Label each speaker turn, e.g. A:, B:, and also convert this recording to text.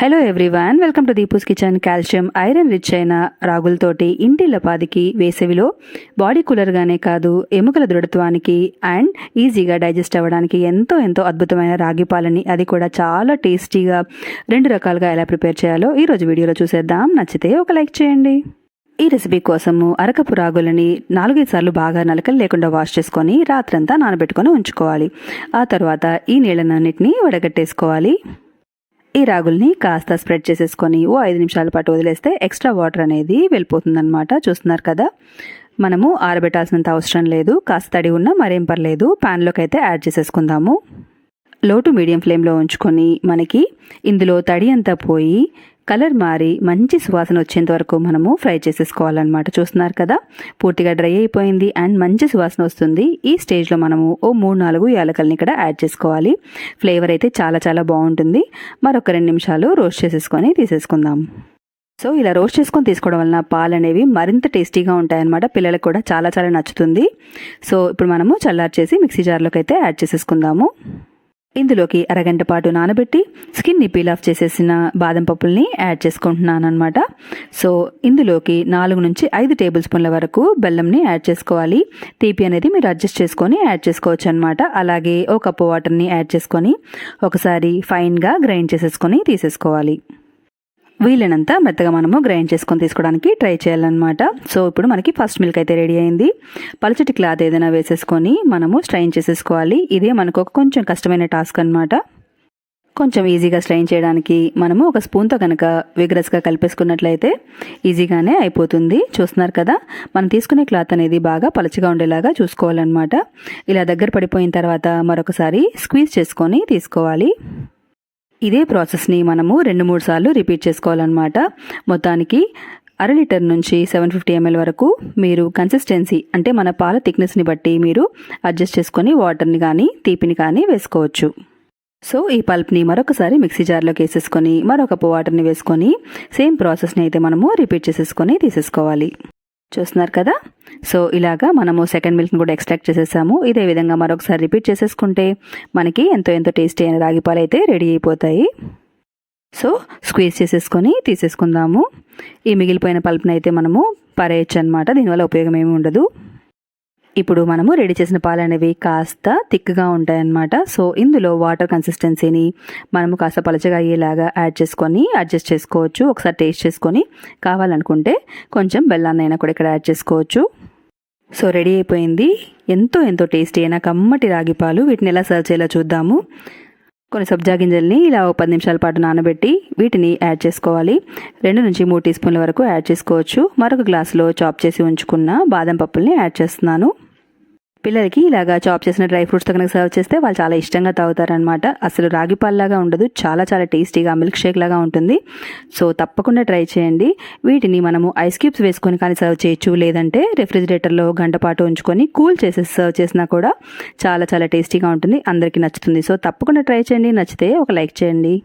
A: Hello everyone welcome to Deepu's kitchen calcium iron rich అయిన రాగులతోటి ఇంటి లపాదికి వేసవిలో బాడీ కూలర్గానే కాదు ఎముకల దృఢత్వానికి అండ్ ఈజీగా డైజెస్ట్ అవ్వడానికి ఎంతో ఎంతో అద్భుతమైన రాగి పాలని అది కూడా చాలా టేస్టీగా రెండు రకాలుగా ఎలా ప్రిపేర్ చేయాలో ఈరోజు వీడియోలో చూసేద్దాం. నచ్చితే ఒక లైక్ చేయండి. ఈ రెసిపీ కోసము అరకపు రాగులని నాలుగైదు సార్లు బాగా నలకలు లేకుండా వాష్ చేసుకొని రాత్రంతా నానబెట్టుకొని ఉంచుకోవాలి. ఆ తర్వాత ఈ నీళ్ళనన్నిటిని వడగట్టేసుకోవాలి. ఈ రాగుల్ని కాస్త స్ప్రెడ్ చేసేసుకొని ఓ ఐదు నిమిషాల పాటు వదిలేస్తే ఎక్స్ట్రా వాటర్ అనేది వెళ్ళిపోతుందన్నమాట. చూస్తున్నారు కదా? మనము ఆరబెట్టాల్సినంత అవసరం లేదు. కాస్త తడి ఉన్నా మరేం పర్లేదు. ప్యాన్లోకి అయితే యాడ్ చేసేసుకుందాము. లో టు మీడియం ఫ్లేమ్లో ఉంచుకొని మనకి ఇందులో తడి అంతా పోయి కలర్ మారి మంచి సువాసన వచ్చేంత వరకు మనము ఫ్రై చేసేసుకోవాలన్నమాట. చూస్తున్నారు కదా? పూర్తిగా డ్రై అయిపోయింది అండ్ మంచి సువాసన వస్తుంది. ఈ స్టేజ్లో మనము ఓ మూడు నాలుగు యాలకల్ని ఇక్కడ యాడ్ చేసుకోవాలి. ఫ్లేవర్ అయితే చాలా చాలా బాగుంటుంది. మరొక రెండు నిమిషాలు రోస్ట్ చేసేసుకొని తీసేసుకుందాం. సో ఇలా రోస్ట్ చేసుకొని తీసుకోవడం వలన పాలు అనేవి మరింత టేస్టీగా ఉంటాయన్నమాట. పిల్లలకు కూడా చాలా చాలా నచ్చుతుంది. సో ఇప్పుడు మనము చల్లార్చేసి మిక్సీ జార్లోకి అయితే యాడ్ చేసేసుకుందాము. ఇందులోకి అరగంట పాటు నానబెట్టి స్కిన్ని పీల్ ఆఫ్ చేసేసిన బాదం పప్పుల్ని యాడ్ చేసుకుంటున్నాను అనమాట సో ఇందులోకి నాలుగు నుంచి ఐదు టేబుల్ స్పూన్ల వరకు బెల్లంని యాడ్ చేసుకోవాలి. తీపి అనేది మీరు అడ్జస్ట్ చేసుకొని యాడ్ చేసుకోవచ్చు అనమాట అలాగే ఒక కప్పు వాటర్ని యాడ్ చేసుకొని ఒకసారి ఫైన్గా గ్రైండ్ చేసేసుకొని తీసేసుకోవాలి. వీలైనంత మెత్తగా మనము గ్రైండ్ చేసుకొని తీసుకోవడానికి ట్రై చేయాలన్నమాట. సో ఇప్పుడు మనకి ఫస్ట్ మిల్క్ అయితే రెడీ అయింది. పలచటి క్లాత్ ఏదైనా వేసేసుకొని మనము స్ట్రైన్ చేసేసుకోవాలి. ఇదే మనకు ఒక కొంచెం కష్టమైన టాస్క్ అనమాట కొంచెం ఈజీగా స్ట్రైన్ చేయడానికి మనము ఒక స్పూన్తో కనుక విగ్రస్గా కలిపేసుకున్నట్లయితే ఈజీగానే అయిపోతుంది. చూస్తున్నారు కదా? మనం తీసుకునే క్లాత్ అనేది బాగా పలచగా ఉండేలాగా చూసుకోవాలన్నమాట. ఇలా దగ్గర పడిపోయిన తర్వాత మరొకసారి స్క్వీజ్ చేసుకొని తీసుకోవాలి. ఇదే ప్రాసెస్ని మనము రెండు మూడు సార్లు రిపీట్ చేసుకోవాలన్నమాట. మొత్తానికి అర లీటర్ నుంచి సెవెన్ ఫిఫ్టీ ఎంఎల్ వరకు మీరు కన్సిస్టెన్సీ అంటే మన పాల థిక్నెస్ని బట్టి మీరు అడ్జస్ట్ చేసుకొని వాటర్ని కానీ తీపిని కానీ వేసుకోవచ్చు. సో ఈ పల్ప్ని మరొకసారి మిక్సీ జార్లోకి వేసేసుకొని మరొక వాటర్ని వేసుకొని సేమ్ ప్రాసెస్ని అయితే మనము రిపీట్ చేసేసుకొని తీసేసుకోవాలి. చూస్తున్నారు కదా? సో ఇలాగా మనము సెకండ్ మిల్క్ని కూడా ఎక్స్ట్రాక్ట్ చేసేసాము. ఇదే విధంగా మరొకసారి రిపీట్ చేసేసుకుంటే మనకి ఎంతో ఎంతో టేస్టీ అయిన రాగి పాలు అయితే రెడీ అయిపోతాయి. సో స్క్వీజ్ చేసేసుకొని తీసేసుకుందాము. ఈ మిగిలిపోయిన పల్ప్ని అయితే మనము పరేయచ్చు అనమాట దీనివల్ల ఉపయోగం ఏమి ఉండదు. ఇప్పుడు మనము రెడీ చేసిన పాలు అనేవి కాస్త థిక్గా ఉంటాయన్నమాట. సో ఇందులో వాటర్ కన్సిస్టెన్సీని మనము కాస్త పలచగా అయ్యేలాగా యాడ్ చేసుకొని అడ్జస్ట్ చేసుకోవచ్చు. ఒకసారి టేస్ట్ చేసుకొని కావాలనుకుంటే కొంచెం బెల్లాన్నైనా కూడా ఇక్కడ యాడ్ చేసుకోవచ్చు. సో రెడీ అయిపోయింది. ఎంతో ఎంతో టేస్టీ అయినా కమ్మటి రాగి పాలు వీటిని ఎలా సర్వ్ చేయాలో చూద్దాము. కొన్ని సబ్జా గింజల్ని ఇలా ఒక పది నిమిషాల పాటు నానబెట్టి వీటిని యాడ్ చేసుకోవాలి. రెండు నుంచి మూడు టీ స్పూన్ల వరకు యాడ్ చేసుకోవచ్చు. మరొక గ్లాసులో చాప్ చేసి ఉంచుకున్న బాదం పప్పుల్ని యాడ్ చేస్తున్నాను. పిల్లలకి ఇలాగా చాప్ చేసిన డ్రై ఫ్రూట్స్తో కనుక సర్వ్ చేస్తే వాళ్ళు చాలా ఇష్టంగా తాగుతారనమాట అసలు రాగి పాల్లాగా ఉండదు. చాలా చాలా టేస్టీగా మిల్క్ షేక్ లాగా ఉంటుంది. సో తప్పకుండా ట్రై చేయండి. వీటిని మనము ఐస్ క్యూబ్స్ వేసుకొని కానీ సర్వ్ చేయొచ్చు. లేదంటే రెఫ్రిజిరేటర్లో గంట పాటు ఉంచుకొని కూల్ చేసేసి సర్వ్ చేసినా కూడా చాలా చాలా టేస్టీగా ఉంటుంది. అందరికీ నచ్చుతుంది. సో తప్పకుండా ట్రై చేయండి. నచ్చితే ఒక లైక్ చేయండి.